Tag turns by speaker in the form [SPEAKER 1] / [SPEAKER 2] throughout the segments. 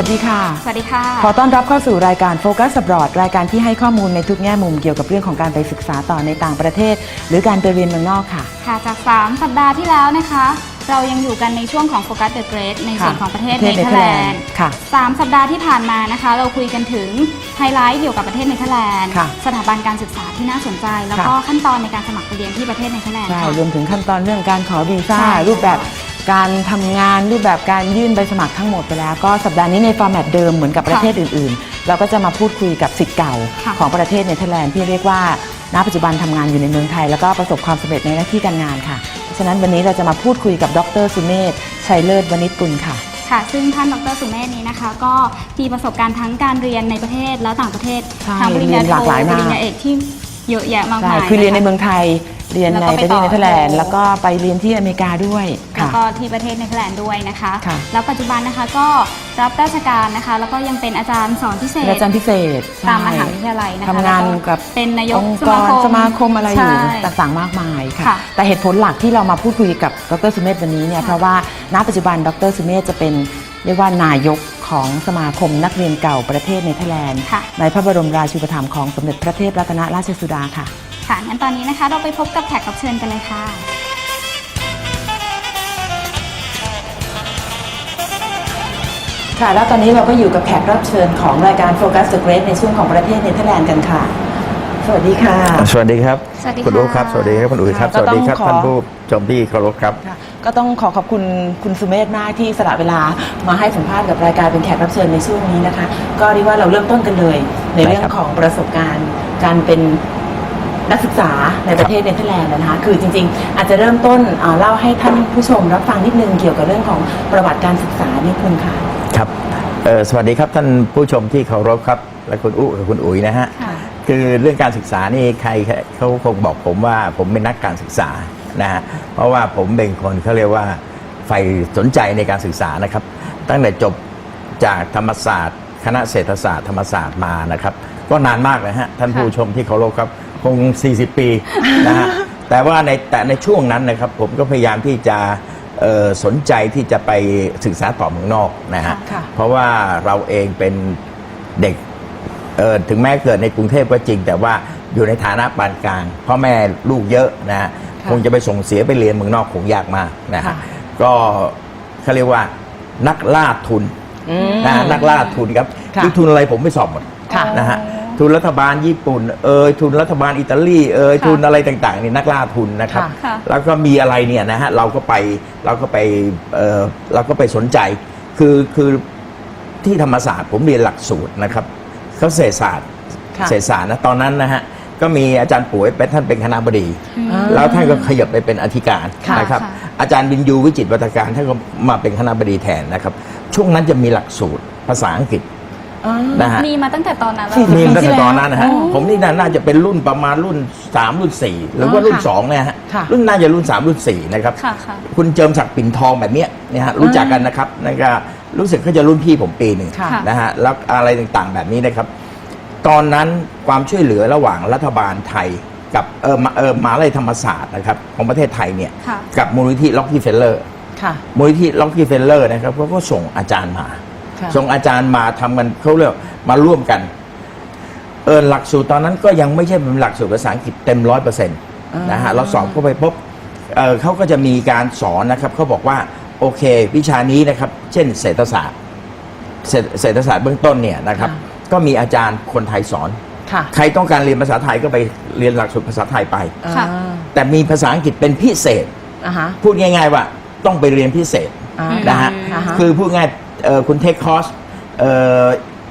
[SPEAKER 1] วัสดีค่ะ
[SPEAKER 2] สวัสดีค่ะ
[SPEAKER 1] ขอต้อนรับเข้าสู่รายการโฟกัส Abroad รายการที่ให้ข้อมูลในทุกแง่มุมเกี่ยวกับเรื่องของการไปศึกษาต่อในต่างประเทศ หรือการไปเรียนเมืองนอกค่ะ
[SPEAKER 2] ค่ะ จาก 3 สัปดาห์ที่แล้วนะคะ เรายังอยู่กันในช่วงของโฟกัสเดอะเกรดในส่วนของประเทศ
[SPEAKER 1] ประ
[SPEAKER 2] เน
[SPEAKER 1] เทศ
[SPEAKER 2] เธอร์แลนด์
[SPEAKER 1] ค่ะ
[SPEAKER 2] สามสัปดาห์ที่ผ่านมานะคะ เราคุยกันถึงไฮไลท์เกี่ยวกับประเทศเนเธอร์แลนด์
[SPEAKER 1] ค่ะ
[SPEAKER 2] สถาบันการศึกษาที่น่าสนใจ แล้วก็ขั้นตอนในการสมัครไปเรียนที่ประเทศเนเธอร์แลนด์
[SPEAKER 1] ใช่
[SPEAKER 2] ค่ะ
[SPEAKER 1] รวมถึงขั้นตอนเรื่องการขอวีซ่า
[SPEAKER 2] ใช่
[SPEAKER 1] รูปแบบ การทำงานรูปแบบการยื่นใบสมัครทั้งหมดไปแล้ว ก็สัปดาห์นี้ในฟอร์แมตเดิมเหมือนกับประเทศอื่นๆ เราก็จะมาพูดคุยกับสิทธิ์เก่า
[SPEAKER 2] ค่ะ
[SPEAKER 1] ของประเทศเนเธอร์แลนด์ที่เรียกว่าณปัจจุบันทำงานอยู่ในเมืองไทย แล้วก็ประสบความสำเร็จในหน้าที่การงานค่ะเพราะฉะนั้นวันนี้เราจะมาพูดคุยกับดรสุเมธชัยเลิศวณิชกุลค่ะ
[SPEAKER 2] ค่ะ ซึ่งท่านดรสุเมธนี้นะคะ ก็มีประสบการณ์ทั้งการเรียนในประเทศและต่างประเทศ
[SPEAKER 1] ใช่
[SPEAKER 2] ทั้งปริญญา
[SPEAKER 1] เรียน
[SPEAKER 2] โท
[SPEAKER 1] หลากหลาย
[SPEAKER 2] ป
[SPEAKER 1] มาก
[SPEAKER 2] ริญญาเอกที่เยอะแยะมาก
[SPEAKER 1] ใช่
[SPEAKER 2] มาย
[SPEAKER 1] คือเรียนในะะเมืองไทย เรียน
[SPEAKER 2] แล้ว
[SPEAKER 1] ใน
[SPEAKER 2] ก็
[SPEAKER 1] ป
[SPEAKER 2] ไประ
[SPEAKER 1] เท
[SPEAKER 2] ต่
[SPEAKER 1] ศ
[SPEAKER 2] อ
[SPEAKER 1] เนเธอร์แลนด์
[SPEAKER 2] โท
[SPEAKER 1] แล้วก็ไปเรียนที่อเมริกาด้วย
[SPEAKER 2] แล้ว
[SPEAKER 1] ค่ะ
[SPEAKER 2] ก็ที่ประเทศเนเธอร์แลนด์ด้วยนะคะ
[SPEAKER 1] ค่ะ
[SPEAKER 2] แล้วปัจจุบันนะคะก็รับราชการนะคะ แล้วก็ยังเป็นอาจารย์สอนพิเศ
[SPEAKER 1] เป็น
[SPEAKER 2] ษ
[SPEAKER 1] อาจารย์พิเศษ
[SPEAKER 2] ตามม
[SPEAKER 1] ใช่
[SPEAKER 2] หาวิทยาลัยนะคะ
[SPEAKER 1] ทำงาน
[SPEAKER 2] แล้ว
[SPEAKER 1] กับ
[SPEAKER 2] เป็นนายก
[SPEAKER 1] องค์
[SPEAKER 2] ส
[SPEAKER 1] ก
[SPEAKER 2] มารคม
[SPEAKER 1] สมาคมอะไรอยู่
[SPEAKER 2] ใช่
[SPEAKER 1] ต่างๆมากมายค่ะ
[SPEAKER 2] ค่ะ
[SPEAKER 1] แต่เหตุผลหลักที่เรามาพูดคุยกับดรสุเมธวันนี้เนี่ย
[SPEAKER 2] ค่ะ
[SPEAKER 1] เพราะว่าณปัจจุบันดรสุเมธจะเป็นเรียกว่านายกของสมาคมนักเรียนเก่าประเทศเนเธอร์แลนด์
[SPEAKER 2] ค่ะ
[SPEAKER 1] ในพระบรมราชูปถัมภ์ของสมเด็จพระเทพรัตนราชสุดาค่ะ
[SPEAKER 2] ค่ะงั้นตอนนี้นะคะ เราไปพบกับแขกรับเชิญกันเลยค่ะ
[SPEAKER 1] ค่ะ แล้วตอนนี้เราก็อยู่กับแขกรับเชิญของรายการ Focus the Great ในช่วงของประเทศเนเธอร์แลนด์กันค่ะ สวัสดีค่ะ
[SPEAKER 3] สวัสดีครับ
[SPEAKER 2] สวัสดี
[SPEAKER 3] คุณอุ๊
[SPEAKER 2] ค่ะ
[SPEAKER 3] ครับ สวัสดีครับคุณอุ๋ยครับ
[SPEAKER 1] ค่ะ
[SPEAKER 3] สวัสดีครับ
[SPEAKER 1] ก็ต้องขอ
[SPEAKER 3] ท่านผู้ชมที่เคารพครับ
[SPEAKER 1] ค่ะก็ต้องขอขอบคุณคุณสุเมธมากที่สละเวลามาให้สัมภาษณ์กับรายการเป็นแขกรับเชิญในช่วงนี้นะคะ ก็เรียกว่าเราเริ่มต้นกันเลย ในเรื่อง
[SPEAKER 3] ได้ครับ
[SPEAKER 1] ของประสบการณ์ การเป็น นักศึกษาในประเทศเนเธอร์แลนด์นะคะ คือจริงๆ อาจจะเริ่มต้นเอ่อเล่าให้ท่านผู้ชมรับฟังนิดนึงเกี่ยวกับเรื่องของประวัติการศึกษานิดนึงค่ะ
[SPEAKER 3] ครับเอ่อสวัสดีครับท่านผู้ชมที่เคารพครับ และคุณอุ๊กับคุณอุ๋ยนะฮะ
[SPEAKER 2] ค่ะ
[SPEAKER 3] คือเรื่องการศึกษานี่ใครเขาคงบอกผมว่าผมเป็นนักการศึกษานะฮะ เพราะว่าผมเป็นคนเขาเรียกว่าใฝ่สนใจในการศึกษานะครับ ตั้งแต่จบจากธรรมศาสตร์ คณะเศรษฐศาสตร์ธรรมศาสตร์มานะครับ ก็นานมากเลยฮะท่านผู้ชมที่เคารพครับ คง 40 ปีนะฮะ แต่ว่าในแต่ในช่วงนั้นนะครับผมก็พยายามที่จะเอ่อสนใจที่จะไปศึกษาต่อเมืองนอกนะฮะ
[SPEAKER 1] ค่ะ
[SPEAKER 3] เพราะว่าเราเองเป็นเด็กเอ่อถึงแม้เกิดในกรุงเทพก็จริง แต่ว่าอยู่ในฐานะปานกลางพ่อแม่ลูกเยอะนะฮะ
[SPEAKER 1] ค่ะ
[SPEAKER 3] คงจะไปส่งเสียไปเรียนเมืองนอกคงยากมากนะฮะ
[SPEAKER 1] ค่ะ
[SPEAKER 3] ก็เขาเรียกว่านักล่าทุน
[SPEAKER 1] อืม
[SPEAKER 3] นะฮะนักล่าทุนครับ
[SPEAKER 1] ค่ะ
[SPEAKER 3] อทุนอะไรผมไม่สอบหมด
[SPEAKER 1] ค่ะ
[SPEAKER 3] นะฮะ ทุนรัฐบาลญี่ปุ่นเอยทุนรัฐบาลอิตาลีเอย
[SPEAKER 2] ค่ะ
[SPEAKER 3] ทุนอะไรต่างๆนี่นักล่าทุนนะครับ
[SPEAKER 1] ค่ะ
[SPEAKER 2] ค่ะ
[SPEAKER 3] แล้วก็มีอะไรเนี่ยนะฮะเราก็ไปเราก็ไปเออเราก็ไปสนใจ คือคือที่ธรรมศาสตร์ผมเรียนหลักสูตรนะครับเขาเศรษฐศาสตร์
[SPEAKER 1] ค่ะ
[SPEAKER 3] เศรษฐศาสตร์นะตอนนั้นนะฮะก็มีอาจารย์ป่วยเป็นท่านเป็นคณะบดี
[SPEAKER 1] อ่า
[SPEAKER 3] แล้วท่านก็ขยับไปเป็นอธิการ
[SPEAKER 2] ค่ะ
[SPEAKER 3] นะครับ
[SPEAKER 2] ค่ะ
[SPEAKER 3] อาจารย์บินยูวิจิตรวัฒการท่านก็มาเป็นคณะบดีแทนนะครับ ช่วงนั้นจะมีหลักสูตรภาษาอังกฤษ
[SPEAKER 1] อ่า
[SPEAKER 3] นะฮะ
[SPEAKER 2] มีมาตั้งแต่ตอนนั้นแล้ว
[SPEAKER 1] สี่สิบ
[SPEAKER 3] มี
[SPEAKER 1] ปี
[SPEAKER 3] ตั้ง
[SPEAKER 1] ที่
[SPEAKER 3] แต่
[SPEAKER 1] แล้ว
[SPEAKER 3] ตอนนั้นนะฮะ
[SPEAKER 1] อ๋อ
[SPEAKER 3] ผมนี่น่าน่าจะเป็นรุ่นประมาณรุ่น 3 รุ่น 4 หรือว่า
[SPEAKER 2] อ๋อ
[SPEAKER 3] รุ่น
[SPEAKER 2] ค่ะ
[SPEAKER 3] 2เนี่ยฮะ
[SPEAKER 1] ค่ะ
[SPEAKER 3] รุ่นน่าจะรุ่น 3 รุ่น 4 นะครับ
[SPEAKER 2] ค่ะค่ะ
[SPEAKER 3] คุณเจิมศักดิ์ปิ่นทองแบบเนี้ยเนี่ยฮะรู้จักกันนะครับนั่นก็รู้สึกเขาจะรุ่นพี่ผมปีหนึ่ง
[SPEAKER 1] ค่ะ
[SPEAKER 3] นะฮะ แล้วอะไรต่างๆแบบนี้นะครับ ตอนนั้นความช่วยเหลือระหว่างรัฐบาลไทยกับเออมาเออมหาลัยธรรมศาสตร์นะครับของประเทศไทยเนี่ย
[SPEAKER 2] ค่ะ
[SPEAKER 3] กับมูลนิธิล็อกกี้เฟลเลอร์
[SPEAKER 1] ค่ะ
[SPEAKER 3] มูลนิธิล็อกกี้เฟลเลอร์นะครับเขาก็ส่งอาจารย์มา
[SPEAKER 1] ค่ะ
[SPEAKER 3] ส่งอาจารย์มาทำกันเขาเรียกมาร่วมกันเออหลักสูตรตอนนั้นก็ยังไม่ใช่เป็นหลักสูตรภาษาอังกฤษเต็มร้อยเปอร์เซ็นต์นะฮะเราสอบเข้าไปปุ๊บเออเขาก็จะมีการสอนนะครับเขาบอกว่าโอเค วิชานี้นะครับ เช่นเศรษฐศาสตร์เศรษฐเศรษฐศาสตร์เบื้องต้นเนี่ยนะครับ
[SPEAKER 1] ค่ะ
[SPEAKER 3] ก็มีอาจารย์คนไทยสอน
[SPEAKER 1] ค่ะ
[SPEAKER 3] ใครต้องการเรียนภาษาไทยก็ไปเรียนหลักสูตรภาษาไทยไป
[SPEAKER 2] ค่ะ
[SPEAKER 1] อ่า
[SPEAKER 3] แต่มีภาษาอังกฤษเป็นพิเศษ
[SPEAKER 1] อ่าฮะ
[SPEAKER 3] พูดง่าย ๆ ว่าต้องไปเรียนพิเศษ
[SPEAKER 1] อ่า
[SPEAKER 3] นะฮะ
[SPEAKER 1] อ่าฮะ
[SPEAKER 3] คือพูดง่ายเอ่อ คุณเทคคอร์สเอ่อ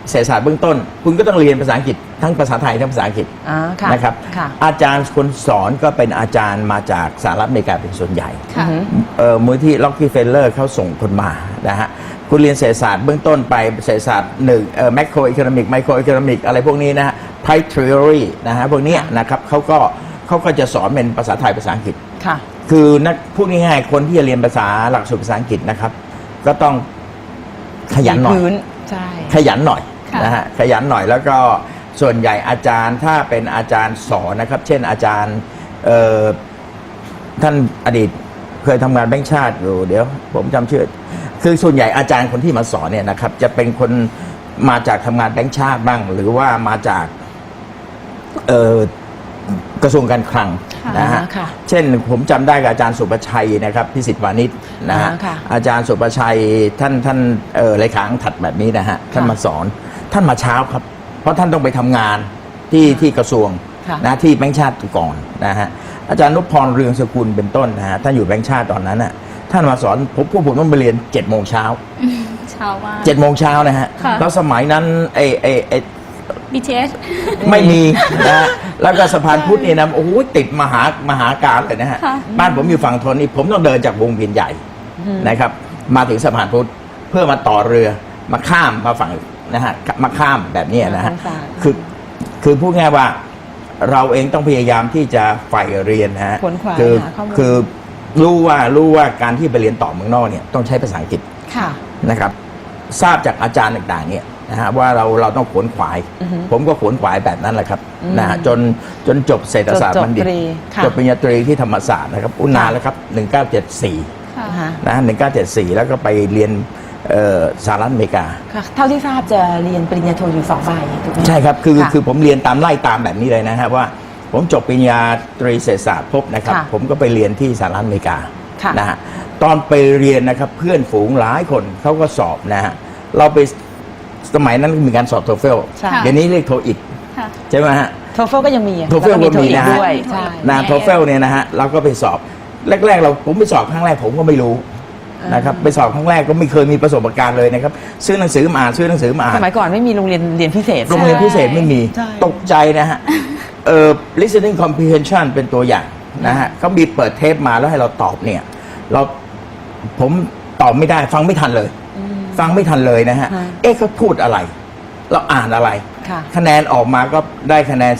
[SPEAKER 3] เศรษฐศาสตร์เบื้องต้น คุณก็ต้องเรียนภาษาอังกฤษทั้งภาษาไทยทั้งภาษาอังกฤษ
[SPEAKER 1] อ่าค่ะ
[SPEAKER 3] นะครับ
[SPEAKER 1] ค่ะ
[SPEAKER 3] อาจารย์คนสอนก็เป็นอาจารย์มาจากสหรัฐอเมริกาเป็นส่วนใหญ่
[SPEAKER 2] ค่ะ
[SPEAKER 1] อือฮึ
[SPEAKER 3] เอ่อมูลที่ล็อกกี้เฟลเลอร์เขาส่งคนมานะฮะคุณเรียนเศรษฐศาสตร์เบื้องต้นไปเศรษฐศาสตร์หนึ่งเอ่อแมคโครอิคโนมิกไมโครอิคโนมิกอะไรพวกนี้นะฮะไพรทริโอรีนะฮะพวกเนี้ยนะครับเขาก็เขาก็จะสอนเป็นภาษาไทยภาษาอังกฤษ
[SPEAKER 1] ค่ะ
[SPEAKER 3] คือนักพูดง่ายๆคนที่จะเรียนภาษาหลักสูตรภาษาอังกฤษนะครับ ก็ต้อง ขยันหน่อย
[SPEAKER 1] พื้นใช่
[SPEAKER 3] ขยันหน่อย
[SPEAKER 2] ค่ะ
[SPEAKER 3] นะฮะขยันหน่อยแล้วก็ส่วนใหญ่อาจารย์ถ้าเป็นอาจารย์สอนนะครับ เช่นอาจารย์เอ่อท่านอดีตเคยทำงานแบงค์ชาติอยู่เดี๋ยว ผมจำชื่อ คือส่วนใหญ่อาจารย์คนที่มาสอนเนี่ยนะครับ จะเป็นคนมาจากทำงานแบงค์ชาติบ้าง หรือว่ามาจากเอ่อกระทรวงการคลัง
[SPEAKER 2] ค่ะ
[SPEAKER 3] นะฮะ
[SPEAKER 1] ค่ะ
[SPEAKER 3] เช่นผมจำได้กับอาจารย์สุประชัยนะครับพิสิทธิ์วานิชนะฮะ
[SPEAKER 1] อ่าค่ะ
[SPEAKER 3] อาจารย์สุประชัยท่านท่านเอ่อเลขาธิถัดแบบนี้นะฮะท่านมาสอนท่านมาเช้าครับ เพราะท่านต้องไปทำงานที่ที่กระทรวง
[SPEAKER 1] ค่ะ
[SPEAKER 3] นะที่แบงค์ชาติก่อนนะฮะอาจารย์นุพพรเรืองสกุลเป็นต้นนะฮะท่านอยู่แบงค์ชาติตอนนั้นน่ะท่านมาสอนผมพวกผมต้องไปเรียน7จ็ดโมงเช้า
[SPEAKER 2] เช้ามาก
[SPEAKER 3] เจ็ดโมงเช้านะฮะ
[SPEAKER 2] ค่ะ
[SPEAKER 3] แล้วสมัยนั้นไอ้ไอ้ไอ้
[SPEAKER 2] BTS
[SPEAKER 3] ไม่มีนะฮะแล้วก็สะพานพุทธนี่นะโอ้โหติดมหามหาการเลยนะฮะ
[SPEAKER 2] ค่ะ
[SPEAKER 3] บ้านผมอยู่ฝั่งทนนี่ผมต้องเดินจากวงเวียนใหญ่นะครับ มาถึงสะพานพุทธเพื่อมาต่อเรือมาข้ามมาฝั่งนะฮะมาข้ามแบบเนี้ยนะฮะ
[SPEAKER 1] ทางซ้าย
[SPEAKER 3] คือคือพูดง่ายว่าเราเองต้องพยายามที่จะใฝ่เรียนนะฮะ
[SPEAKER 1] ขวนขวาย
[SPEAKER 3] คือ
[SPEAKER 1] หาข้อมูล
[SPEAKER 3] คือรู้ว่ารู้ว่าการที่ไปเรียนต่อเมืองนอกเนี่ยต้องใช้ภาษาอังกฤษ
[SPEAKER 1] ค่ะ
[SPEAKER 3] นะครับทราบจากอาจารย์ต่างๆเนี่ย นะฮะว่าเราเราต้องขวนขวาย
[SPEAKER 1] อือฮึ
[SPEAKER 3] ผมก็ขวนขวายแบบนั้นแหละครับ
[SPEAKER 1] อืม
[SPEAKER 3] นะฮะจนจนจบเศรษฐศาสต
[SPEAKER 1] จ
[SPEAKER 3] ร์
[SPEAKER 1] บ
[SPEAKER 3] บัณฑิต
[SPEAKER 1] ตรีค่ะ
[SPEAKER 3] จบปริญญาตรีที่ธรรมศาสตร์นะครับอุนนานแล้วครับ 1974
[SPEAKER 2] ค่ะ
[SPEAKER 1] นะคะ
[SPEAKER 3] นะ1974 แล้วก็ไปเรียนเอ่อสหรัฐอเมริกา
[SPEAKER 1] ค่ะเท่าที่ทราบจะเรียนปริญญาโทอยู่สองใบถูกไหม
[SPEAKER 3] ใช่ครับ คือ
[SPEAKER 1] ค่ะ
[SPEAKER 3] คือผมเรียนตามไล่ตามแบบนี้เลยนะฮะว่า ผมจบปริญญาตรีเศรษฐศาสตร์พบนะครับ
[SPEAKER 1] ค่ะ
[SPEAKER 3] ผมก็ไปเรียนที่สหรัฐอเมริกา
[SPEAKER 1] ค่ะ
[SPEAKER 3] นะฮะตอนไปเรียนนะครับเพื่อนฝูงหลายคนเขาก็สอบนะฮะเราไป สมัยนั้นมีการสอบโทเฟล
[SPEAKER 1] ใช่
[SPEAKER 3] เดี๋ยวนี้เรียกโทอีก
[SPEAKER 2] ค่ะ
[SPEAKER 3] ใช่ไหมฮะ
[SPEAKER 1] โทเฟลก็ยังมีอะ
[SPEAKER 3] TOEFL
[SPEAKER 1] แล้ว
[SPEAKER 3] ก็มี
[SPEAKER 1] TOEIC
[SPEAKER 3] นะฮะ
[SPEAKER 1] ด้วยใช่
[SPEAKER 3] นะโทเฟลเนี่ยนะฮะเราก็ไปสอบแรก ๆ เราผมไปสอบครั้งแรกผมก็ไม่รู้นะครับไปสอบครั้งแรกก็ไม่เคยมีประสบการณ์เลยนะครับซื้อหนังสือมาอ่านซื้อหนังสือมาอ่า
[SPEAKER 1] ส
[SPEAKER 3] น
[SPEAKER 1] มัยก่อนไม่มีโรงเรียนเรียนพิเศษ
[SPEAKER 3] โรงเรียนพิเศษไม่มี
[SPEAKER 1] ใช่
[SPEAKER 3] ตกใจนะฮะเอ่อ listening comprehension เป็นตัวอย่างนะฮะเขามีเปิดเทปมาแล้วให้เราตอบเนี่ย เราผมตอบไม่ได้ฟังไม่ทันเลย ฟังไม่ทันเลยนะฮะ
[SPEAKER 1] ค่ะ
[SPEAKER 3] เอ๊ะเขาพูดอะไร เราอ่านอะไร
[SPEAKER 1] ค่ะ
[SPEAKER 3] คะแนนออกมาก็ได้คะแนน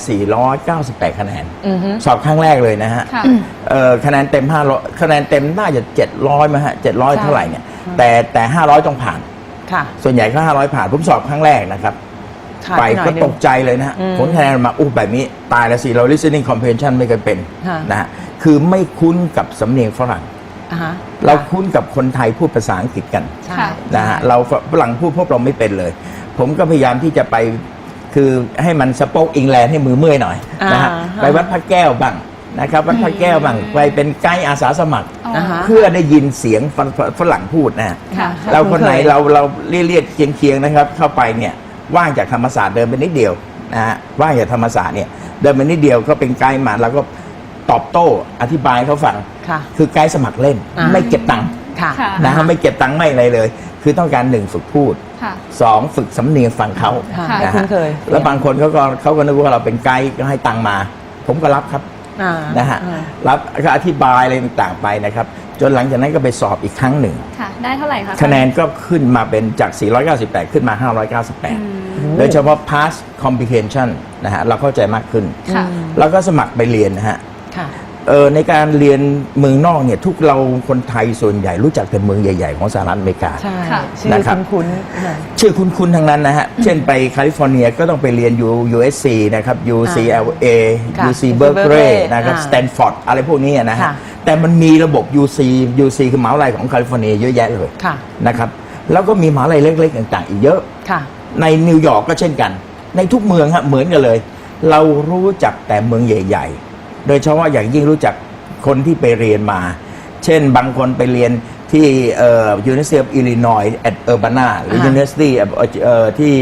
[SPEAKER 3] 498 คะแนน
[SPEAKER 1] อือฮึ
[SPEAKER 3] สอบครั้งแรกเลยนะฮะ
[SPEAKER 2] ค่ะ
[SPEAKER 3] เอ่อคะแนนเต็ม 500 คะแนนเต็มน่าจะ 700มั้ยฮะ
[SPEAKER 1] ใช่
[SPEAKER 3] 700 เท่าไหร่เนี่ย แต่แต่ 500 ต้องผ่าน
[SPEAKER 1] ค่ะ
[SPEAKER 3] ส่วนใหญ่ก็500 ผ่าน ผมสอบครั้งแรกนะครับ
[SPEAKER 1] ขาด
[SPEAKER 3] ไป
[SPEAKER 1] หน่
[SPEAKER 3] ก็
[SPEAKER 1] อยหนึ
[SPEAKER 3] ต
[SPEAKER 1] ง
[SPEAKER 3] กใจเลยนะฮะ
[SPEAKER 1] อืม
[SPEAKER 3] ผลคะแนนออกมาอู้แบบนี้ ตายแล้วสิ เรา listening comprehension ไม่เคยเป็น
[SPEAKER 1] ค่ะ
[SPEAKER 3] นะฮะคือไม่คุ้นกับสำเนียงฝรั่ง
[SPEAKER 1] อ่าฮะ
[SPEAKER 3] เราคุ้นกับคนไทยพูดภาษาอังกฤษกัน
[SPEAKER 1] ใช่
[SPEAKER 2] ค่ะ
[SPEAKER 3] นะฮะเราฝรั่งพูดพวกเราไม่เป็นเลย ผมก็พยายามที่จะไปคือให้มันสป็อกอิงแลนด์ให้มือเมื่อยหน่อยนะฮะ
[SPEAKER 1] อ่าฮะ
[SPEAKER 3] ไปวัดพระแก้วบ้างนะครับวัดพระแก้วบ้างไปเป็นไกด์อาสาสมัคร
[SPEAKER 2] อ๋อ
[SPEAKER 1] อ่าฮะ
[SPEAKER 3] เพื่อได้ยินเสียงฝรฝรั่งพูดนะฮะ
[SPEAKER 2] ค่ะ
[SPEAKER 3] เราคนไหนเราเราเรียกๆเคียงเคียงๆนะครับ เข้าไปเนี่ยว่างจากธรรมศาสตร์เดินไปนิดเดียวนะฮะว่างจากธรรมศาสตร์เนี่ยเดินไปนิดเดียวก็เป็นไกด์มาแล้วก็ ตอบโต้อธิบายให้เขาฟัง
[SPEAKER 1] ค่ะ
[SPEAKER 3] คือไกด์สมัครเล่น
[SPEAKER 1] อ่า
[SPEAKER 3] ไม่เก็บตังค์
[SPEAKER 1] ค่ะ
[SPEAKER 2] ค่ะ
[SPEAKER 3] นะฮะไม่เก็บตังค์ไม่อะไรเลย คือต้องการหนึ่งฝึกพูด
[SPEAKER 2] ค่ะ
[SPEAKER 3] สองฝึกสำเนียงฟังเขา
[SPEAKER 1] ค่ะ
[SPEAKER 2] ค่ะ
[SPEAKER 1] ให้
[SPEAKER 3] นะ
[SPEAKER 1] คุ้
[SPEAKER 3] ฮะ
[SPEAKER 1] นเคย
[SPEAKER 3] แล้วบางคนเขาก็เขาก็นึกว่าเราเป็นไกด์ก็ให้ตังค์มา ผมก็รับครับ
[SPEAKER 1] อ่า
[SPEAKER 3] นะฮะ
[SPEAKER 1] อ่า
[SPEAKER 3] รับก็อธิบายอะไรต่างๆไปนะครับ จนหลังจากนั้นก็ไปสอบอีกครั้งหนึ่ง
[SPEAKER 2] ค่ะ ได้เท่าไหร่คะ
[SPEAKER 3] คะแนนก็ขึ้นมาเป็นจาก 498 ขึ้นมา
[SPEAKER 2] อืม
[SPEAKER 3] 598โดยเฉพาะ pass comprehension นะฮะเราเข้าใจมากขึ้น
[SPEAKER 2] ค่ะ
[SPEAKER 3] เราก็สมัครไปเรียนนะฮะ
[SPEAKER 1] ค่ะ
[SPEAKER 3] เออในการเรียนเมืองนอกเนี่ยทุกเราคนไทยส่วนใหญ่รู้จักแต่เมืองใหญ่ ๆ ของสหรัฐอเมริกา
[SPEAKER 1] ใช่
[SPEAKER 2] ค่ะ
[SPEAKER 1] ชื่อ
[SPEAKER 3] นะครับ
[SPEAKER 1] คุ้นๆค่ะ
[SPEAKER 3] ชื่อคุ้นๆทั้งนั้นนะฮะ เช่นไปแคลิฟอร์เนียก็ต้องไปเรียน U USC นะครับ UCLA
[SPEAKER 1] ค่ะ
[SPEAKER 3] UC
[SPEAKER 1] UC
[SPEAKER 3] Berkeley
[SPEAKER 1] Berkeley
[SPEAKER 3] นะครับ
[SPEAKER 1] อ่า
[SPEAKER 3] Stanford อะไรพวกนี้นะฮะ
[SPEAKER 1] ค่ะ
[SPEAKER 3] แต่มันมีระบบ UC UC คือมหาวิทยาลัยของแคลิฟอร์เนียเยอะแยะเลย
[SPEAKER 1] ค่ะ
[SPEAKER 3] นะครับแล้วก็มีมหาวิทยาลัยเล็ก ๆ ต่าง ๆ อีกเยอะ
[SPEAKER 1] ค่ะ
[SPEAKER 3] ในนิวยอร์กก็เช่นกัน ในทุกเมืองฮะเหมือนกันเลย เรารู้จักแต่เมืองใหญ่ ๆ โดยเฉพาะอย่างยิ่งรู้จักคนที่ไปเรียนมา เช่นบางคนไปเรียนที่เอ่อ University of Illinois at Urbana หรือ
[SPEAKER 1] อ่า
[SPEAKER 3] University เอ่อเอ่อที่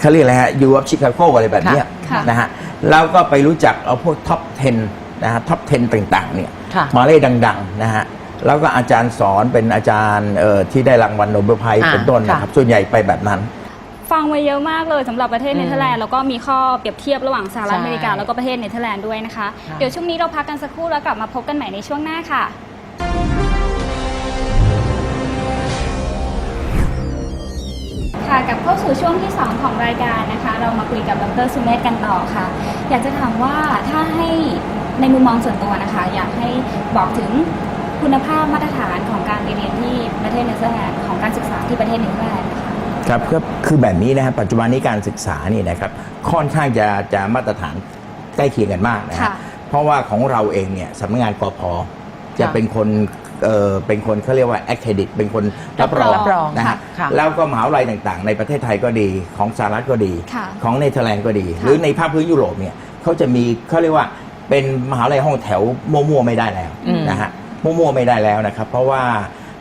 [SPEAKER 3] เขาเรียกอะไรฮะ U of Chicago อะไรแบบเนี้ย
[SPEAKER 2] ค่ะ
[SPEAKER 3] นะฮะแล้วก็ไปรู้จักเอาพวกท็อป10นะฮะท็อป10 ต่างๆเนี่ย
[SPEAKER 1] ค่ะ
[SPEAKER 3] มาเล่ดังๆนะฮะแล้วก็อาจารย์สอนเป็นอาจารย์เอ่อที่ได้รางวัลโนเบลไพรส์
[SPEAKER 1] อ่า
[SPEAKER 3] เป็นต้นนะครับส่วนใหญ่ไปแบบนั้น
[SPEAKER 2] ฟังไว้เยอะมากเลยสำหรับประเทศ
[SPEAKER 1] อืม
[SPEAKER 2] เนเธอร์แลนด์แล้วก็มีข้อเปรียบเทียบระหว่างสหรัฐ
[SPEAKER 1] ใช่
[SPEAKER 2] อเมริกา แล้วก็ประเทศเนเธอร์แลนด์ด้วยนะคะ
[SPEAKER 1] ค่ะ
[SPEAKER 2] เดี๋ยวช่วงนี้เราพักกันสักครู่แล้วกลับมาพบกันใหม่ในช่วงหน้าค่ะค่ะกลับเข้าสู่ช่วงที่ 2 ของรายการนะคะ เรามาคุยกับดรสุเมธกันต่อค่ะ อยากจะถามว่าถ้าให้ในมุมมองส่วนตัวนะคะ อยากให้บอกถึงคุณภาพมาตรฐานของการไปเรียนที่ประเทศเนเธอร์แลนด์ของการศึกษาที่ประเทศเนเธอร์แลนด์นะ คะ
[SPEAKER 3] ครับก็คือแบบนี้นะครับปัจจุบันนี้การศึกษานี่นะครับค่อนข้างจะจะมาตรฐานใกล้เคียงกันมากนะฮะ
[SPEAKER 2] ค่ะ
[SPEAKER 3] เพราะว่าของเราเองเนี่ยสำนักงานกพจะ
[SPEAKER 1] ค่ะ
[SPEAKER 3] เป็นคนเอ่อเป็นคนเขาเรียกว่า accredit เป็นคนรับรอง
[SPEAKER 1] รับรอง
[SPEAKER 3] นะ
[SPEAKER 1] ค่ะ
[SPEAKER 3] ฮะ
[SPEAKER 1] ค่ะ
[SPEAKER 3] แล้วก็มหาวิทยาลัยต่างๆ ในประเทศไทยก็ดีของสหรัฐก็ดี
[SPEAKER 2] ค่ะ
[SPEAKER 3] ของเนเธอร์แลนด์ก็ดี
[SPEAKER 2] ค่ะ
[SPEAKER 3] หรือในภาคพื้นยุโรปเนี่ยเขาจะมีเขาเรียกว่าเป็นมหาวิทยาลัยห้องแถวมั่วๆไม่ได้แล้ว
[SPEAKER 1] อืม
[SPEAKER 3] นะฮะมั่วๆไม่ได้แล้วนะครับ เพราะว่า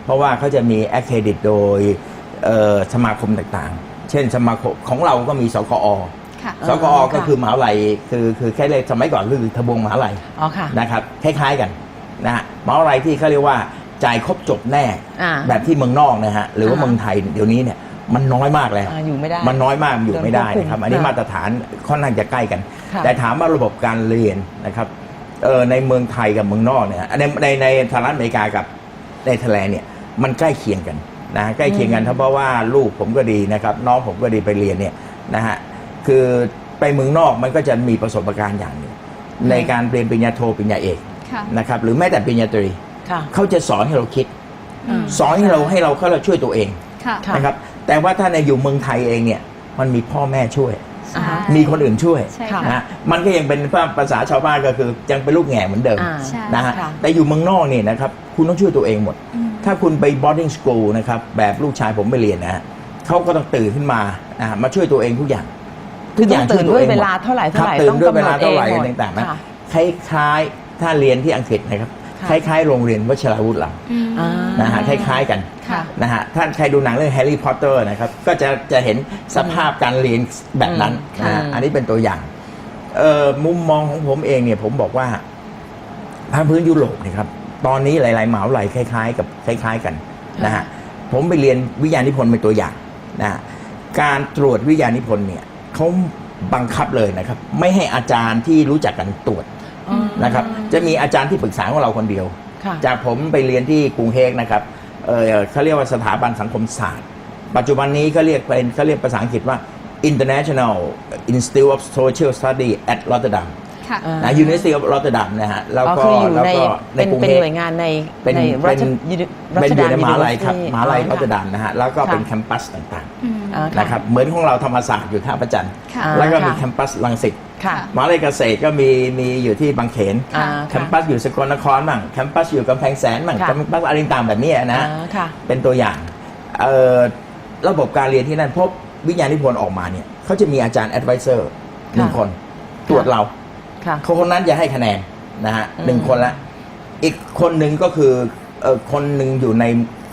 [SPEAKER 3] เพราะว่าเขาจะมี accredit โดยเอ่อ สมาคมต่างๆ เช่นสมาคมของเราก็มีสกอ
[SPEAKER 2] ค่ะ
[SPEAKER 3] สกอ
[SPEAKER 1] ค่ะ
[SPEAKER 3] ก็คือมหาวิทยาลัยคือคือแค่เลยกสมัยก่อนคือทบวงมหาวิทยาลัย
[SPEAKER 1] อ๋อค่ะ
[SPEAKER 3] นะครับคล้ายๆกันนะฮะมหาวิทยาลัยที่เขาเรียกว่าจ่ายครบจบแน่
[SPEAKER 1] อ่า
[SPEAKER 3] แบบที่เมืองนอกนะฮะหรือว่า
[SPEAKER 1] อ่าฮะ
[SPEAKER 3] เมืองไทยเดี๋ยวนี้เนี่ยมันน้อยมากแล้ว
[SPEAKER 1] อ่าอยู่ไม่ได้
[SPEAKER 3] มันน้อยมากมันอยู่ไม่ได้นะครับ
[SPEAKER 1] โดนควบคุม
[SPEAKER 3] อันนี้
[SPEAKER 1] ค่ะ
[SPEAKER 3] มาตรฐานค่อนข้างจะใกล้กัน
[SPEAKER 1] ค่ะ
[SPEAKER 3] แต่ถามว่าระบบการเรียนนะครับเออในเมืองไทยกับเมืองนอกเนี่ยในในในสหรัฐอเมริกากับในเทแลนด์เนี่ยมันใกล้เคียงกัน นะฮะใกล้เคียงกันเพราะว่าลูกผมก็ดีนะครับ น้องผมก็ดีไปเรียนเนี่ยนะฮะคือไปเมืองนอกมันก็จะมีประสบการณ์อย่างหนึ่งในการเรียนปริญญาโทปริญญาเอก
[SPEAKER 2] ค่ะ
[SPEAKER 3] นะครับหรือแม้แต่ปริญญาตรี
[SPEAKER 1] ค่ะ
[SPEAKER 3] เขาจะสอนให้เราคิด
[SPEAKER 2] อืม
[SPEAKER 3] สอนให้เราให้เราเขาเราช่วยตัวเอง
[SPEAKER 2] ค่ะ
[SPEAKER 1] ค่ะ
[SPEAKER 3] นะครับแต่ว่าถ้าในอยู่เมืองไทยเองเนี่ยมันมีพ่อแม่ช่วย
[SPEAKER 2] ใช่
[SPEAKER 3] มีคนอื่นช่วย
[SPEAKER 2] ใช่
[SPEAKER 1] ค่ะ
[SPEAKER 2] ค่ะ
[SPEAKER 3] นะมันก็ยังเป็นภาษาชาวบ้านก็คือยังเป็นลูกแง่เหมือนเดิม
[SPEAKER 1] อ่า
[SPEAKER 2] ใช่
[SPEAKER 3] นะฮะ
[SPEAKER 1] ค่ะ
[SPEAKER 3] แต่อยู่เมืองนอกเนี่ยนะครับคุณต้องช่วยตัวเองหมด
[SPEAKER 2] อืม
[SPEAKER 3] ถ้าคุณไป boarding school นะครับแบบลูกชายผมไปเรียนนะฮะเขาก็ต้องตื่นขึ้นมานะฮะมาช่วยตัวเองทุกอย่าง
[SPEAKER 1] คือต้องตื่นด้วย
[SPEAKER 3] ช่ตัองหม
[SPEAKER 1] เวลาเท่าไหร่เท่าไหร่
[SPEAKER 3] คบตื่น
[SPEAKER 1] ต้อง
[SPEAKER 3] ด้วย
[SPEAKER 1] กำหนด
[SPEAKER 3] เวลาเท่าไหร่
[SPEAKER 1] เองหมด
[SPEAKER 3] ต่างๆนะ
[SPEAKER 1] ค่ะ
[SPEAKER 3] คล้ายๆถ้าเรียนที่อังกฤษนะครับ
[SPEAKER 1] ค่ะ
[SPEAKER 3] คล้ายๆ โรงเรียนวชิราวุธเรา
[SPEAKER 2] อืม
[SPEAKER 1] อ่า
[SPEAKER 3] นะฮะคล้าย ๆกัน
[SPEAKER 2] ค่ะ
[SPEAKER 3] นะฮะท่านใครดูหนังเรื่องแฮร์รี่พอตเตอร์นะครับก็จะจะเห็นสภาพการเรียนแบบนั้น
[SPEAKER 1] อืม
[SPEAKER 3] นะฮะ
[SPEAKER 1] ค่ะ
[SPEAKER 3] อันนี้เป็นตัวอย่างเอ่อมุมมองของผมเองเนี่ยผมบอกว่าภาคพื้นยุโรปเนะครับ ตอนนี้หลายๆมหาวิทยาลัยคล้าย ๆ กับคล้าย ๆ กันนะฮะผมไปเรียนวิทยานิพนธ์เป็นตัวอย่างนะฮะการตรวจวิทยานิพนธ์เนี่ยเขาบังคับเลยนะครับ ไม่ให้อาจารย์ที่รู้จักกันตรวจ
[SPEAKER 1] อ๋อ
[SPEAKER 3] นะครับ จะมีอาจารย์ที่ปรึกษาของเราคนเดียว
[SPEAKER 1] ค่ะ
[SPEAKER 3] จากผมไปเรียนที่กรุงเฮกนะครับเออเขาเรียกว่าสถาบันสังคมศาสตร์ ปัจจุบันนี้เขาเรียกเป็นเขาเรียกภาษาอังกฤษว่า International Institute of Social Study at Rotterdam
[SPEAKER 2] ค่ะ
[SPEAKER 1] อ่า
[SPEAKER 3] นะ University of Rotterdam นะฮะแล้ว
[SPEAKER 1] อ๋อ
[SPEAKER 3] ก็
[SPEAKER 1] คืออยู่
[SPEAKER 3] แล้ว
[SPEAKER 1] ใน
[SPEAKER 3] ก็ใน
[SPEAKER 1] เป็น
[SPEAKER 3] กรุง
[SPEAKER 1] เป็น
[SPEAKER 3] เฮ
[SPEAKER 1] ห
[SPEAKER 3] ก
[SPEAKER 1] น่วยงานใน
[SPEAKER 3] เป็น
[SPEAKER 1] ใน
[SPEAKER 3] เป็น
[SPEAKER 1] รัช
[SPEAKER 3] เป็นอยู่ในมหาลัยครับ
[SPEAKER 1] University
[SPEAKER 3] มหาลัย
[SPEAKER 1] อ๋อ
[SPEAKER 3] รอตเตอร์ดัมนะฮะแล้วก็เป็น
[SPEAKER 1] ค่ะ
[SPEAKER 3] แคมปัสต่าง
[SPEAKER 2] อืม
[SPEAKER 1] อ่า
[SPEAKER 3] ๆนะครับเหมือนของเราธรรมศาสตร์อยู่ท่าประจันทร์
[SPEAKER 2] ค่ะ
[SPEAKER 1] อ่า
[SPEAKER 3] แล้วก็มี
[SPEAKER 1] ค่ะ
[SPEAKER 3] แคมปัสลังสิต
[SPEAKER 1] ค่ะ
[SPEAKER 3] มหาลัยเกษตรก็มีมีอยู่ที่บางเขน
[SPEAKER 1] อ่า
[SPEAKER 3] แคมปัสอยู่สกลนครบ้างแคมปัสอยู่กำแพงแสนบ้าง
[SPEAKER 1] ค่ะ
[SPEAKER 3] แคมปัสอะไรต่างๆแบบนี้นะ
[SPEAKER 1] อ่าค่ะ
[SPEAKER 3] เป็นตัวอย่างเอ่อระบบการเรียนที่นั่นพบวิญญานิพนธ์ออกมาเนี่ยเขาจะมีอาจารย์แอดไวเซอร์หนึ่งคนตรวจเรา
[SPEAKER 1] ค่ะ
[SPEAKER 3] คนนั้นจะให้คะแนนนะฮะ
[SPEAKER 1] อืม
[SPEAKER 3] หนึ่งคนละ อีกคนหนึ่งก็คือเอ่อคนหนึ่งอยู่ใน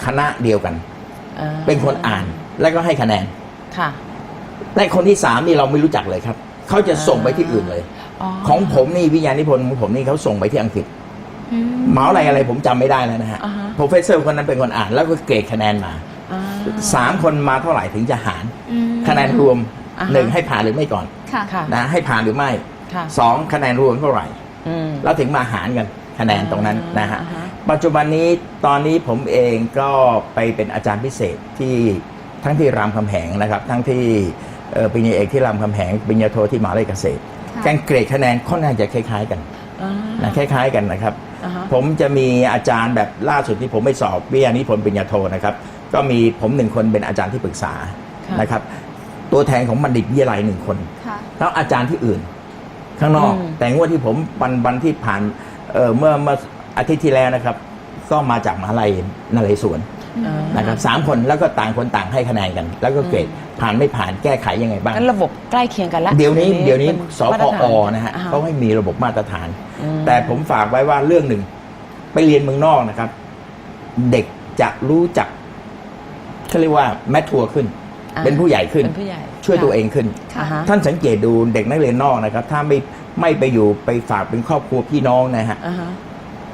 [SPEAKER 3] คณะเดียวกัน
[SPEAKER 1] อ่า
[SPEAKER 3] เป็นคนอ่านแล้วก็ให้คะแนน
[SPEAKER 1] ค่ะ
[SPEAKER 3] แต่คนที่สามนี่เราไม่รู้จักเลยครับ เขาจะส่งไปที่อื่นเลย ของผมนี่วิญญานิพนธ์ของผมนี่เขาส่งไปที่อังกฤษ
[SPEAKER 2] อืม
[SPEAKER 3] เหมาอะไรอะไรผมจำไม่ได้แล้วนะฮะ
[SPEAKER 1] อ่าฮะ
[SPEAKER 3] โปรเฟสเซอร์คนนั้นเป็นคนอ่านแล้วก็เกรดคะแนนมา
[SPEAKER 1] อ่า
[SPEAKER 3] สามคนมาเท่าไหร่ถึงจะหาร
[SPEAKER 2] อืม
[SPEAKER 3] คะแนนรวม
[SPEAKER 1] อ่าฮะ
[SPEAKER 3] หนึ่งให้ผ่านหรือไม่ก่อน
[SPEAKER 2] ค่ะ
[SPEAKER 1] ค่ะ
[SPEAKER 3] นะให้ผ่านหรือไม่
[SPEAKER 1] ค่ะ
[SPEAKER 3] สองคะแนนรวมเท่าไหร่
[SPEAKER 1] อืม
[SPEAKER 3] แล้วถึงมาหารกันคะแนนตรงนั้นนะฮะ
[SPEAKER 1] อ่าฮะ
[SPEAKER 3] ปัจจุบันนี้ตอนนี้ผมเองก็ไปเป็นอาจารย์พิเศษที่ทั้งที่รามคำแหงนะครับ ทั้งที่เอ่อปริญญาเอกที่รามคำแหงปริญญาโทที่มหาลัยเกษตร
[SPEAKER 2] ค่ะ
[SPEAKER 3] การเกรดคะแนนค่อนข้างจะคล้าย ๆ กัน
[SPEAKER 1] อ่า
[SPEAKER 3] นะคล้าย ๆ กันนะครับ
[SPEAKER 1] อ่าฮะ
[SPEAKER 3] ผมจะมีอาจารย์แบบล่าสุดที่ผมไปสอบวิทยานิพนธ์ปริญญาโทนะครับ ก็มีผมหนึ่งคนเป็นอาจารย์ที่ปรึกษา
[SPEAKER 1] ค่ะ
[SPEAKER 3] นะครับ ตัวแทนของบัณฑิตวิทยาลัยหนึ่งคน
[SPEAKER 2] ค่ะ
[SPEAKER 3] แล้วอาจารย์ที่อื่น ข้างนอก
[SPEAKER 1] อืม
[SPEAKER 3] แต่งวดที่ผมวันวันที่ผ่านเอ่อเมื่อเมื่ออาทิตย์ที่แล้วนะครับ ก็มาจากมหาลัยนเรศวร
[SPEAKER 1] อ่า
[SPEAKER 3] นะครับสามคนแล้วก็ต่างคนต่างให้คะแนนกัน แล้วก็เกรดผ่านไม่ผ่านแก้ไขยังไงบ้าง
[SPEAKER 1] งั้นระบบใกล้เคียงกันแล้ว
[SPEAKER 3] เดี๋ยวนี้เดี๋ยวนี้
[SPEAKER 1] ป็
[SPEAKER 3] ส
[SPEAKER 1] มา
[SPEAKER 3] พ
[SPEAKER 1] ตรฐา
[SPEAKER 3] อนะฮะ
[SPEAKER 1] อ่
[SPEAKER 3] เขาให้มีระบบมาตรฐาน
[SPEAKER 1] อืม
[SPEAKER 3] แต่ผมฝากไว้ว่าเรื่องหนึ่ง ไปเรียนเมืองนอกนะครับ เด็กจะรู้จักเขาเรียกว่าแมททัวร์ขึ้น
[SPEAKER 1] อ่า
[SPEAKER 3] เป็นผู้ใหญ่ขึ้น
[SPEAKER 1] เป็นผู้ใหญ่
[SPEAKER 3] ช่วยตัวเองขึ้น
[SPEAKER 1] อ่าฮะ
[SPEAKER 3] ท่านสังเกตดูเด็กนักเรียนนอกนะครับ ถ้าไม่ไม่ไปอยู่ไปฝากเป็นครอบครัวพี่น้องนะฮะ
[SPEAKER 1] อ่าฮะ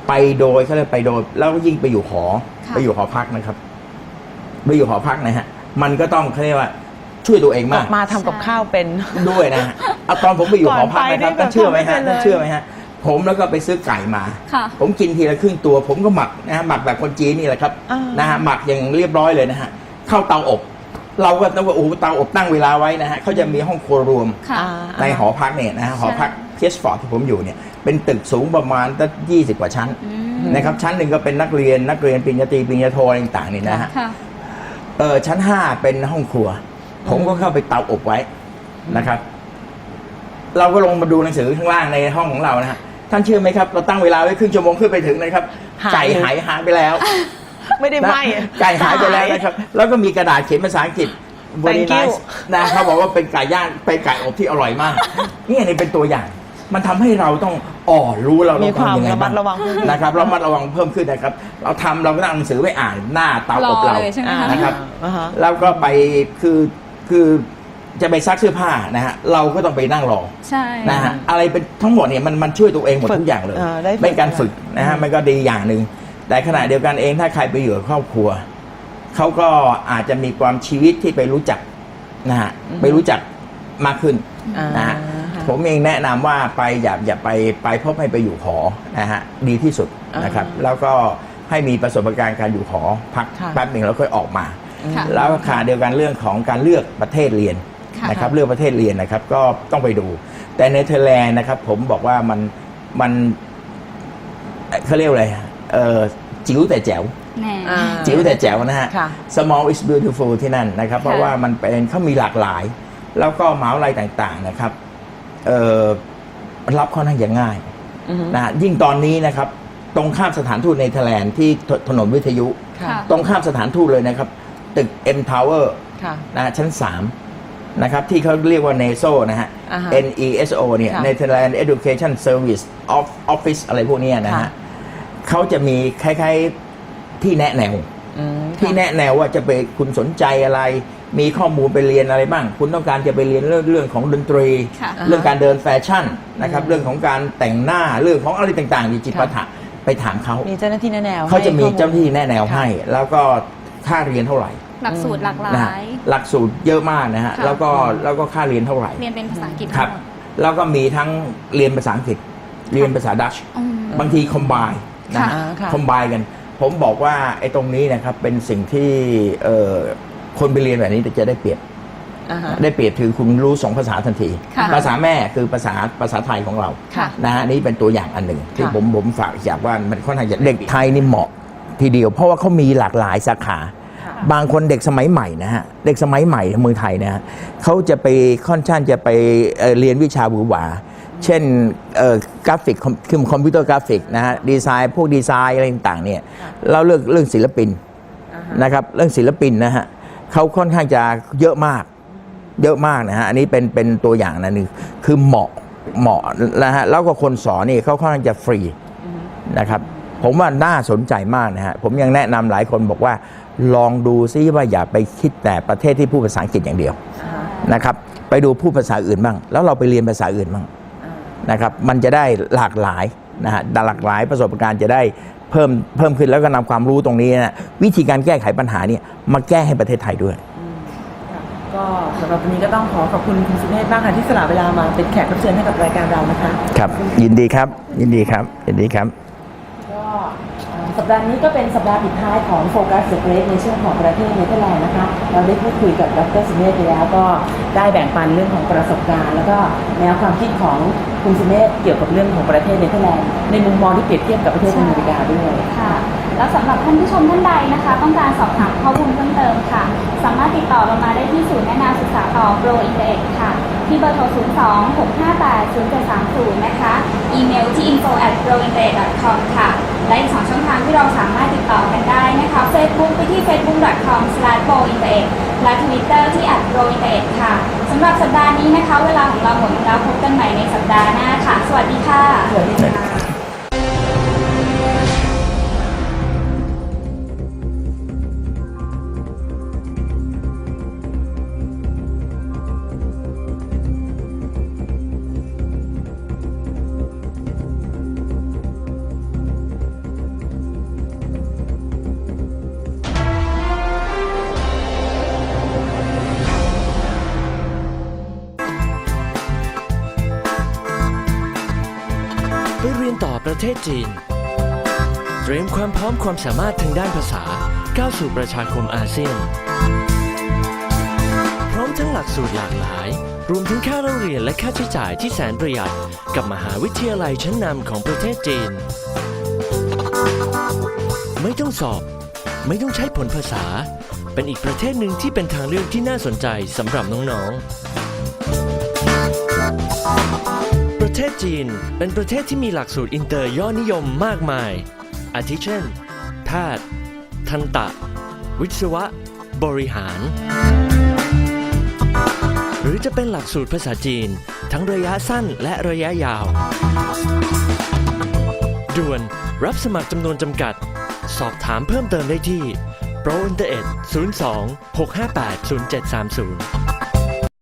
[SPEAKER 3] ไปโดยเขาเลยกไปโดยแล้วยิ่งไปอยู่หอ
[SPEAKER 2] ค่ะ
[SPEAKER 3] ไปอยู่หอพักนะครับ ไปอยู่หอพักนะฮะ มันก็ต้องเขาเรียกว่าช่วยตัวเอง
[SPEAKER 1] ก
[SPEAKER 3] มา
[SPEAKER 1] ลั
[SPEAKER 3] ก
[SPEAKER 1] บมาทำกับข้าวเป็น
[SPEAKER 3] ด้วยนะฮะเอาตอนผมไปอยู่หอพักนะครับ
[SPEAKER 1] ก่อนไปนี่
[SPEAKER 3] ท่านเชื่อไหมฮะ
[SPEAKER 1] แบบทำไม่เป็นเลย
[SPEAKER 3] ท่านเชื่อไหมฮะผมแล้วก็ไปซื้อไก่มา
[SPEAKER 2] ค่ะ
[SPEAKER 3] ผมกินทีละครึ่งตัว ผมก็หมักนะฮะหมักแบบคนจีนนี่แหละครับ
[SPEAKER 1] อ่าน
[SPEAKER 3] นะฮะหมักอย่างเรียบร้อยเลยนะฮะเข้าเตาอบ เราก็ต้องว่าโอ้โหเตาอบตั้งเวลาไว้นะฮะเขาจะมีห้องครัวรวม
[SPEAKER 2] ค่ะ
[SPEAKER 1] อ่า
[SPEAKER 3] ในหอพักเนี่ยนะฮะหอพักเพียสฟอร์ดที่ผมอยู่เนี่ยเป็นตึกสูงประมาณตั้งยี่สิบกว่าชั้น
[SPEAKER 2] อืม
[SPEAKER 3] นะครับชั้นหนึ่งก็เป็นนักเรียนนักเรียนปริญญาตรีปริญญาโทอะไรต่างๆนี่นะฮะ
[SPEAKER 2] ค่ะ
[SPEAKER 3] เออชั้นห้าเป็นห้องครัว ผมก็เข้าไปเตาอบไว้นะครับ เราก็ลงมาดูหนังสือข้างล่างในห้องของเรานะฮะท่านเชื่อไหมครับ เราตั้งเวลาไว้ครึ่งชั่วโมงขึ้นไปถึงนะครับ
[SPEAKER 1] หาย
[SPEAKER 3] ไก่หายหายไปแล้ว
[SPEAKER 1] ไม่ได้ไหม
[SPEAKER 3] นะไก่หายไปแล้วนะครับ แล้วก็มีกระดาษเขียนภาษาอังกฤษ very
[SPEAKER 1] Thank you
[SPEAKER 3] nice นะเขาบอกว่าเป็นไก่ย่างเป็นไก่อบที่อร่อยมาก นี่นี่เป็นตัวอย่าง มันทำให้เราต้องอ่อรู้เรา
[SPEAKER 1] มี
[SPEAKER 3] ต้อง
[SPEAKER 1] ความ
[SPEAKER 3] ทำยังไง
[SPEAKER 1] ระมั
[SPEAKER 3] บ้า
[SPEAKER 1] ด
[SPEAKER 3] ง
[SPEAKER 1] ระวังเพิ่มขึ้น
[SPEAKER 3] นะครับเรามาระวังเพิ่มขึ้นนะครับ เราทำเราก็ต้องเอาหนังสือไปอ่านหน้าเตาอบเรา
[SPEAKER 2] รอเลยใช่ไหมคะ
[SPEAKER 3] นะครับ
[SPEAKER 1] อ่าฮะ
[SPEAKER 3] แล้วก็ไปคือคือจะไปซักเสื้อผ้านะฮะเราก็ต้องไปนั่งรอ
[SPEAKER 2] ใช่
[SPEAKER 3] นะฮะอะไรเป็นทั้งหมดเนี่ยมันมันช่วยตัวเองหมด
[SPEAKER 1] ฝึก
[SPEAKER 3] ทุกอย่างเลย
[SPEAKER 1] อ่าได้ฝึก
[SPEAKER 3] เป็นการฝึกนะฮะ
[SPEAKER 1] อืม
[SPEAKER 3] มันก็ดีอย่างหนึ่ง แต่ขณะเดียวกันเองถ้าใครไปอยู่กับครอบครัวเขาก็อาจจะมีความชีวิตที่ไปรู้จักนะฮะไปรู้จักมากขึ้น
[SPEAKER 1] อ่า
[SPEAKER 3] นะฮะ
[SPEAKER 1] ค่ะ
[SPEAKER 3] ผมเองแนะนำว่าไปอย่าอย่าไปไปพบให้ไปอยู่หอนะฮะดีที่สุดนะครับ
[SPEAKER 1] อ่า
[SPEAKER 3] แล้วก็ให้มีประสบการณ์การอยู่หอพัก
[SPEAKER 1] ค่ะ
[SPEAKER 3] แป๊บหนึ่งแล้วค่อยออกมา
[SPEAKER 2] ค่ะ
[SPEAKER 3] แล้วขณะเดียวกันเรื่องของการเลือกประเทศเรียน
[SPEAKER 2] ค่ะ
[SPEAKER 3] นะครับเลือกประเทศเรียนนะครับก็ต้องไปดู แต่เนเธอร์แลนด์นะครับ ผมบอกว่ามันมันเอ่อเขาเรียกอะไร เออจิ๋วแต่แจ๋ว
[SPEAKER 2] แน่
[SPEAKER 1] อ่า
[SPEAKER 3] จิ๋วแต่แจ๋วนะฮะ
[SPEAKER 1] ค่ะ
[SPEAKER 3] small is beautiful ที่นั่นนะครับ เพราะ
[SPEAKER 2] ค่ะ
[SPEAKER 3] ว่ามันเป็นเขามีหลากหลาย แล้วก็มหาวิทยาลัยต่างๆนะครับเออรับค่อนข้างจะง่าย
[SPEAKER 1] อือฮึ
[SPEAKER 3] นะฮะยิ่งตอนนี้นะครับ ตรงข้ามสถานทูตเนเธอร์แลนด์ที่ถถนนวิทยุ
[SPEAKER 1] ค่ะ
[SPEAKER 3] ตรงข้ามสถานทูตเลยนะครับ ตึก M Tower
[SPEAKER 1] ค่ะ
[SPEAKER 3] นะฮะชั้น 3 นะครับ ที่เขาเรียกว่า NESO นะฮะ
[SPEAKER 1] อ่าฮะ
[SPEAKER 3] N E S O เนี่ย
[SPEAKER 1] ค่ะ
[SPEAKER 3] Netherlands Education Service of Office อะไรพวกเนี้ยนะฮะ
[SPEAKER 1] ค่ะ
[SPEAKER 3] เขาจะมีคล้ายๆที่แนะแนว
[SPEAKER 1] อืม
[SPEAKER 3] ที่แนะแนวว่าจะไปคุณสนใจอะไร มีข้อมูลไปเรียนอะไรบ้าง คุณต้องการจะไปเรียนเรื่องเรื่องของดนตรี
[SPEAKER 2] ค่ะ
[SPEAKER 3] เรื่องการเดินแฟชั่นนะครับ เรื่องของการแต่งหน้าเรื่องของอะไรต่างๆในจิตปัญหาไปถามเขา
[SPEAKER 1] มีเจ้าหน้าที่แนะแนว
[SPEAKER 3] เขาจะมี
[SPEAKER 1] ให้ข้อล
[SPEAKER 3] เจ้าหน้าที่แนะแนว
[SPEAKER 1] ค่ะ
[SPEAKER 3] ให้ แล้วก็ค่าเรียนเท่าไหร่
[SPEAKER 2] หลักสูตรหลากหลา
[SPEAKER 3] นะฮะ
[SPEAKER 2] ย
[SPEAKER 3] หลักสูตรเยอะมากนะฮะ
[SPEAKER 2] ค่ะ
[SPEAKER 3] แล้วก็แล้วก็ค่าเรียนเท่าไหร่
[SPEAKER 2] เรียนเป็นภาษาอังกฤษ
[SPEAKER 3] ครับ
[SPEAKER 2] ทั้งหมด
[SPEAKER 3] แล้วก็มีทั้งเรียนภาษาอังกฤษ เรียนภาษาดัช
[SPEAKER 2] อืม
[SPEAKER 3] บางทีคอมไบนะ
[SPEAKER 2] ค่ะ
[SPEAKER 1] อ่าค่ะ
[SPEAKER 3] คอมไบกัน ผมบอกว่าไอ้ตรงนี้นะครับเป็นสิ่งที่เอ่อคนไปเรียนแบบนี้จะได้เปรียบ
[SPEAKER 1] อ่าฮะ
[SPEAKER 3] ได้เปรียบคือคุณรู้สองภาษาทันที
[SPEAKER 2] ค่ะ
[SPEAKER 3] ภาษาแม่คือภาษาภาษาไทยของเรา
[SPEAKER 2] ค่ะ
[SPEAKER 3] นะฮะนี่เป็นตัวอย่างอันหนึ่งที่
[SPEAKER 1] ค่ะ
[SPEAKER 3] ผมผมฝากอยากว่ามันค่อนข้างจะเด็กไทยนี่เหมาะทีเดียว เพราะว่าเขามีหลากหลายสาขา
[SPEAKER 1] ค่ะ
[SPEAKER 3] บางคนเด็กสมัยใหม่นะฮะเด็กสมัยใหม่เมืองไทยนะฮะเขาจะไปค่อนข้างจะไปเอ่อเรียนวิชาหวือหวา เช่นเอ่อกราฟิกคอมคือคอมพิวเตอร์กราฟิกนะฮะดีไซน์พวกดีไซน์อะไรต่างๆเนี่ยแล้วเรื่องเรื่องศิลปิน
[SPEAKER 1] อ่าฮะ
[SPEAKER 3] นะครับเรื่องศิลปินนะฮะเขาค่อนข้างจะเยอะมากเยอะมากนะฮะอันนี้เป็นเป็นตัวอย่างนะหนึ่งคือเหมาะเหมาะนะฮะแล้วก็คนสอนนี่เขาค่อนข้างจะฟรีนะครับผมว่าน่าสนใจมากนะฮะผมยังแนะนำหลายคนบอกว่า ลองดูซิว่าอย่าไปคิดแต่ประเทศที่พูดภาษาอังกฤษอย่างเดียว
[SPEAKER 1] อ่าฮะ
[SPEAKER 3] นะครับไปดูพูดภาษาอื่นบ้างแล้วเราไปเรียนภาษาอื่นบ้าง
[SPEAKER 1] อ่า
[SPEAKER 3] นะครับมันจะได้หลากหลายนะฮะหลากหลายประสบการณ์จะได้เพิ่มเพิ่มขึ้นแล้วก็นำความรู้ตรงนี้นะวิธีการแก้ไขปัญหาเนี่ยมาแก้ให้ประเทศไทยด้วย
[SPEAKER 1] ค่ะก็สำหรับวันนี้ก็ต้องขอขอบคุณคุณสุเมธมากค่ะที่สละเวลามาเป็นแขกรับเชิญให้กับรายการเรานะคะ
[SPEAKER 3] ครับ ยินดีครับ ยินดีครับ ยินดีครับ
[SPEAKER 1] ก็เอ่อ สัปดาห์นี้ก็เป็นสัปดาห์ปิดท้ายของโฟกัสเดอะเกรในช่วงของประเทศเนเธอร์แลนด์นะคะ เราได้พูดคุยกับดรสุเมธไปแล้วก็ได้แบ่งปันเรื่องของประสบการณ์ แล้วก็แนวความคิดของคุณสุเมธเกี่ยวกับเรื่องของประเทศเนเธอร์แลนด์ในมุมมองที่เปรียบเทียบกับประเทศอเมริกาด้วย
[SPEAKER 2] ค่ะ แล้วสำหรับท่านผู้ชมท่านใดนะคะ ต้องการสอบถามข้อมูลเพิ่มเติมค่ะ สามารถติดต่อเรามาได้ที่ศูนย์แนะนำศึกษาต่อ Pro Interact ค่ะ ที่เบอร์โทร 0 2 6 5 8 0 7 3 0 นะคะ อีเมลที่ info at p r o i n t e r c o m ค่ะ และอีกสองช่องทางที่เราสามารถติดต่อกันได้นะคะ Facebook ไปที่ facebook.com s l a s h p r o i n t e r และ Twitter ที่ at p r o i n t e r ค่ะ สำหรับสัปดาห์นี้นะคะ เวลาของเราหมดแล้วพบกันใหม่ในสัปดาห์หน้าค่ะ สวัสดีค่ะ
[SPEAKER 1] สวัสดีค่ะ
[SPEAKER 4] ประเทศจีน เตรียมความพร้อมความสามารถทางด้านภาษาก้าวสู่ประชาคมอาเซียน พร้อมทั้งหลักสูตรหลากหลาย รวมถึงค่าเล่าเรียนและค่าใช้จ่ายที่แสนประหยัด กับมหาวิทยาลัยชั้นนำของประเทศจีน ไม่ต้องสอบ ไม่ต้องใช้ผลภาษา เป็นอีกประเทศหนึ่งที่เป็นทางเลือกที่น่าสนใจสำหรับน้องๆ เทศจีน เป็นประเทศที่มีหลักสูตรอินเตอร์ยอดนิยมมากมาย อาทิเช่น แพทย์ ทันตะ วิศวะ บริหาร หรือจะเป็นหลักสูตรภาษาจีน ทั้งระยะสั้นและระยะยาว ด่วนรับสมัครจำนวนจำกัด สอบถามเพิ่มเติมได้ที่ Pro Internet 02 658 0730